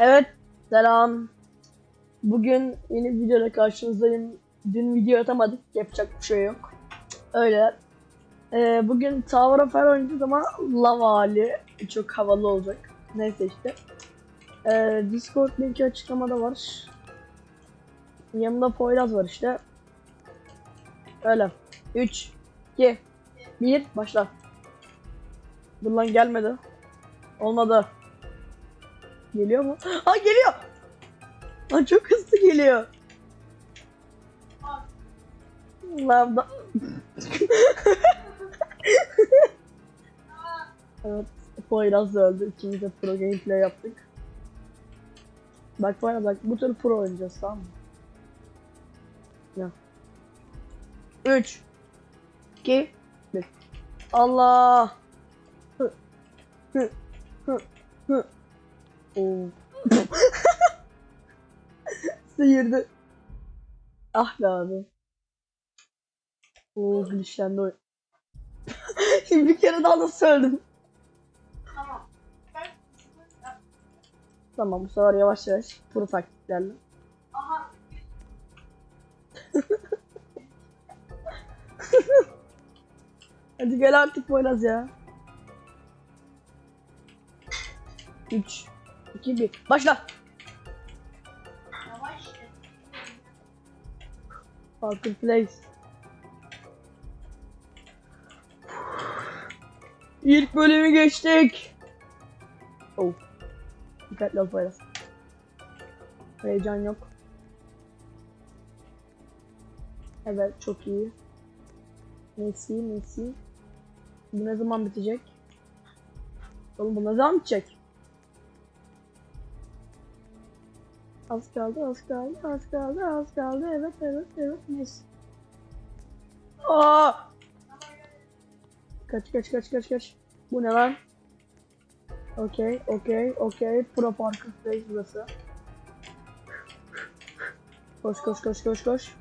Evet, selam. Bugün yeni bir videoyla karşınızdayım. Dün video atamadık, yapacak bir şey yok. Öyle. Ee, bugün Tower of Hell oynayacağız ama lava hali çok havalı olacak. Neyse işte. Ee, Discord linki açıklamada var. Yanımda Poyraz var işte. Öyle. 3, 2, 1, başla. Dur lan gelmedi. Olmadı. Geliyor mu? Ha geliyor. Lan çok hızlı geliyor. Lan da... evet. Poyraz da öldü. İkimiz de pro gameplay yaptık. Bak bana bak bu tür pro oynayacağız tamam mı? Ya. 3 2 1 Allah Hı. Hı. Hı. Hı. Sıyırdı. Ah be abi. Oo glitchlendi oyun. Şimdi bir kere daha nasıl öldüm? Tamam. Tamam bu sefer yavaş yavaş pro taktiklerle. aha Hadi gel artık Poyraz ya. 3 2 1 Başla. Parker Place. İlk bölümü geçtik. Oh. Dikkatli ol Poyraz. Heyecan yok. Evet çok iyi. Messi, Messi. Bu ne zaman bitecek? Oğlum bu ne zaman bitecek? Az kaldı, az kaldı, az kaldı, az kaldı. Evet, evet, evet. Messi. Aa! Kaç, kaç, kaç, kaç, kaç. Bu ne lan? Okey, okey, okey. Pro Place burası. Koş, koş, koş, koş, koş.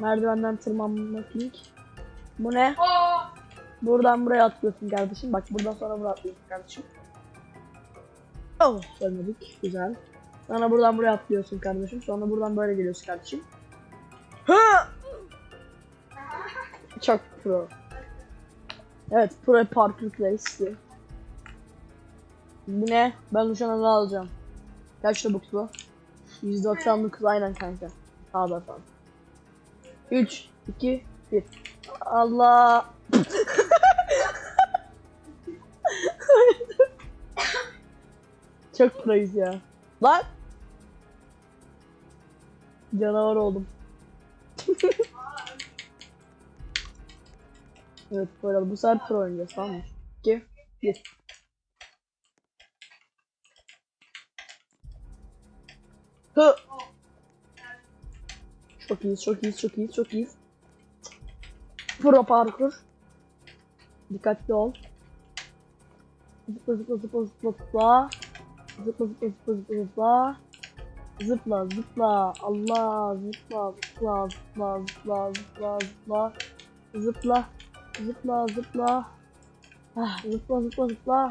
Merdivenden tırmanmak ilk. Bu ne? Buradan buraya atlıyorsun kardeşim. Bak buradan sonra buraya atlıyorsun kardeşim. Oh, ölmedik. Güzel. Sonra buradan buraya atlıyorsun kardeşim. Sonra buradan böyle geliyorsun kardeşim. Ha! Çok pro. Evet, pro parkur diye. Bu ne? Ben şunu alacağım. Kaç Robux bu? 199 aynen kanka. Sağda falan. 3, 2, 1. Allah. Çok proyuz ya. Lan! Canavar oldum. evet böyle bu sefer pro oynayacağız tamam mı? 2 1 Hı! Çok iyiyiz, çok iyiyiz, çok iyiyiz, çok iyiyiz. Pro parkur. Dikkatli ol. Zıpla zıpla zıpla zıpla zıpla. Zıpla zıpla zıpla zıpla zıpla. Zıpla zıpla. Allah zıpla zıpla zıpla zıpla zıpla zıpla. Zıpla zıpla zıpla. Ah, zıpla zıpla zıpla.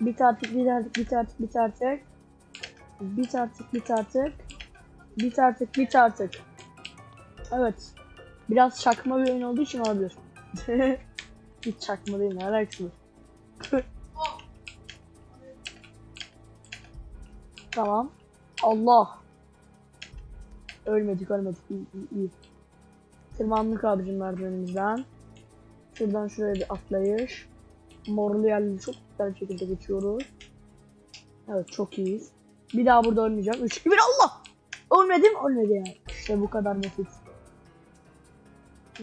Bit artık bit artık bit artık bit artık. Bit artık bit artık. Bit artık bit artık. Evet. Biraz çakma bir oyun olduğu için olabilir. Hiç çakma değil ne alakası var. Tamam. Allah. Ölmedik ölmedik. İyi iyi iyi. Tırmandık abicim merdivenimizden. Şuradan şuraya bir atlayış. Morlu yerleri çok güzel bir şekilde geçiyoruz. Evet çok iyiyiz. Bir daha burada ölmeyeceğim. 3 2 1 Allah! Ölmedim ölmedi yani. İşte bu kadar basit.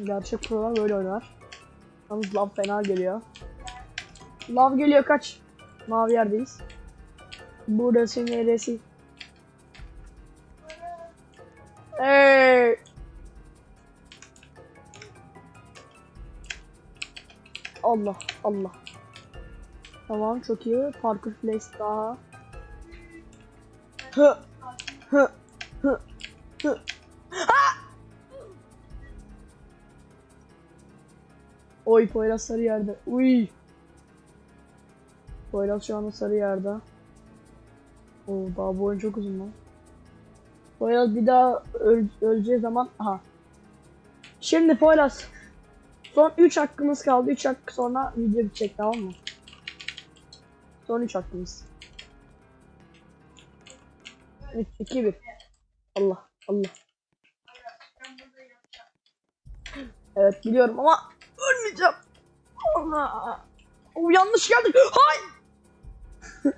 Gerçek prolar böyle oynar. Yalnız lav fena geliyor. Lav geliyor kaç. Mavi yerdeyiz. Burası neresi? Allah Allah. Tamam çok iyi. Parkur place daha. Hı hı hı hı. Ah! Oy Poyraz sarı yerde. Uy. Poyraz şu anda sarı yerde. Oo daha bu oyun çok uzun lan. Poyraz bir daha öl öleceği zaman aha. Şimdi Poyraz. Son 3 hakkımız kaldı. 3 hakkı sonra video bitecek tamam mı? Son 3 hakkımız. 3 2 1. Allah Allah. Evet biliyorum ama ölmeyeceğim. Allah. O yanlış geldi. Hay.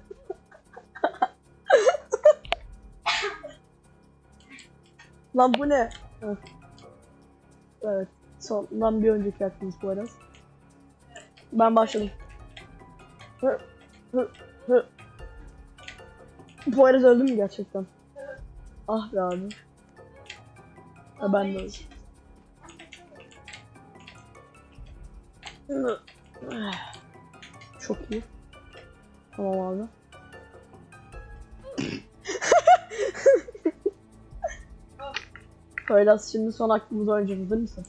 Lan bu ne? Evet. Sondan bir önceki hakkımız bu arada. Ben başladım. Hı, hı, hı. Poyraz öldü mü gerçekten? Ah be abi. Ha, ben de öldüm. Çok iyi. Tamam abi. Poyraz şimdi son hakkımızı oynayacağız. Hazır mısın?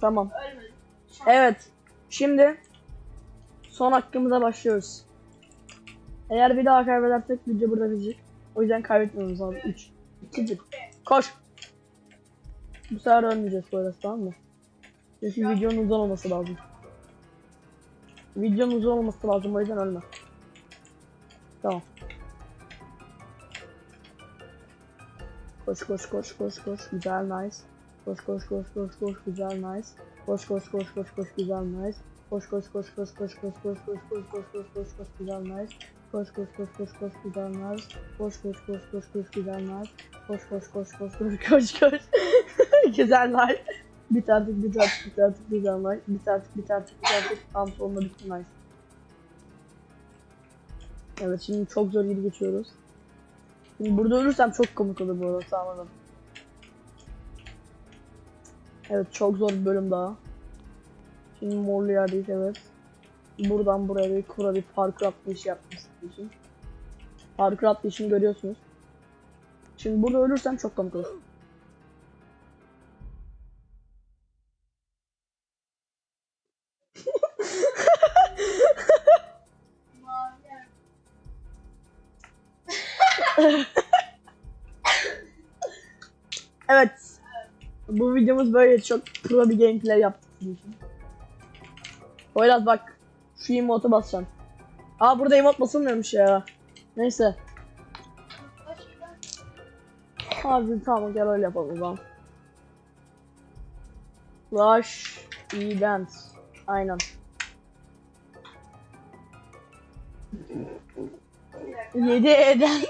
Tamam. Evet. Şimdi son hakkımıza başlıyoruz. Eğer bir daha kaybedersek video burada bitecek. O yüzden kaybetmemiz lazım. 3, 2, 1. Koş. Bu sefer ölmeyeceğiz Poyraz tamam mı? Çünkü videonun uzun olması lazım. Videonun uzun olması lazım o yüzden ölme. Tamam. Koş koş koş koş koş güzel nice. Koş koş koş koş koş güzel nice. Koş koş koş koş koş güzel nice. Koş koş koş koş koş koş koş koş koş koş koş koş koş güzel nice. Koş koş koş koş koş güzel nice. Koş koş koş koş koş güzel nice. Koş koş koş koş koş koş koş. güzel nice. Bit artık bit artık bit artık güzel nice. Bit artık bit artık bit artık. Tam sonunda bitti. Evet şimdi çok zor yeri geçiyoruz. Şimdi burada ölürsem çok komik olur bu arada sağladım. Evet çok zor bir bölüm daha. Şimdi morlu yerdeyiz evet. Buradan buraya bir kura bir parkur atlayışı yapmak için. Parkur atlayışını görüyorsunuz. Şimdi burada ölürsem çok komik olur. Evet. Bu videomuz böyle çok pro bir gameplay yaptık için. Poyraz bak. Şu emote'a basacağım. Aa burada emote basılmıyormuş ya. Neyse. Abi tamam gel öyle yapalım o zaman. Rush event. Aynen. Yedi eden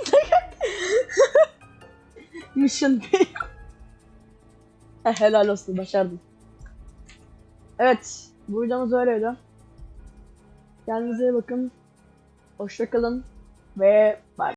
Mission Helal olsun başardım. Evet bu videomuz öyleydi. Kendinize iyi bakın. Hoşçakalın ve bye.